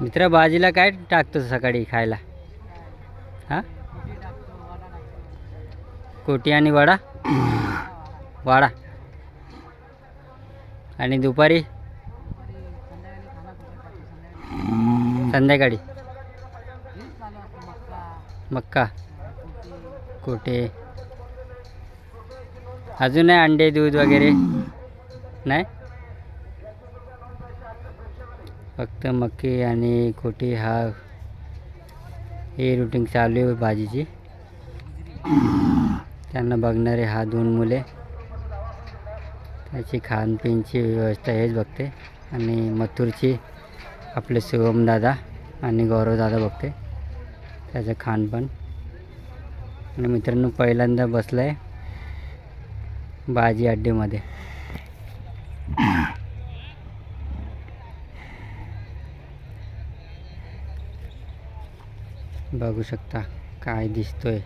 मित्रा भाजीला काय टाकतो सकाळी खायला? हां? कोटी आणि वडा? वाडा. आणि दुपारी? संध्याकाळी? मक्का. कोटे. अजून आहे अंडे दूध वगैरे? नाही? फक्त मक्के आणि खोटी हा हे रुटीन चालू आहे भाजीची. त्यांना बघणारे हा दोन मुले. त्याची खानपिनची व्यवस्था हेच बघते. आणि मथुरची आपले दादा आणि गौरवदादा बघते. त्याचं खानपान. आणि मित्रांनो पहिल्यांदा बसला आहे भाजी अड्डेमध्ये बघू शकता काय दिसतोय.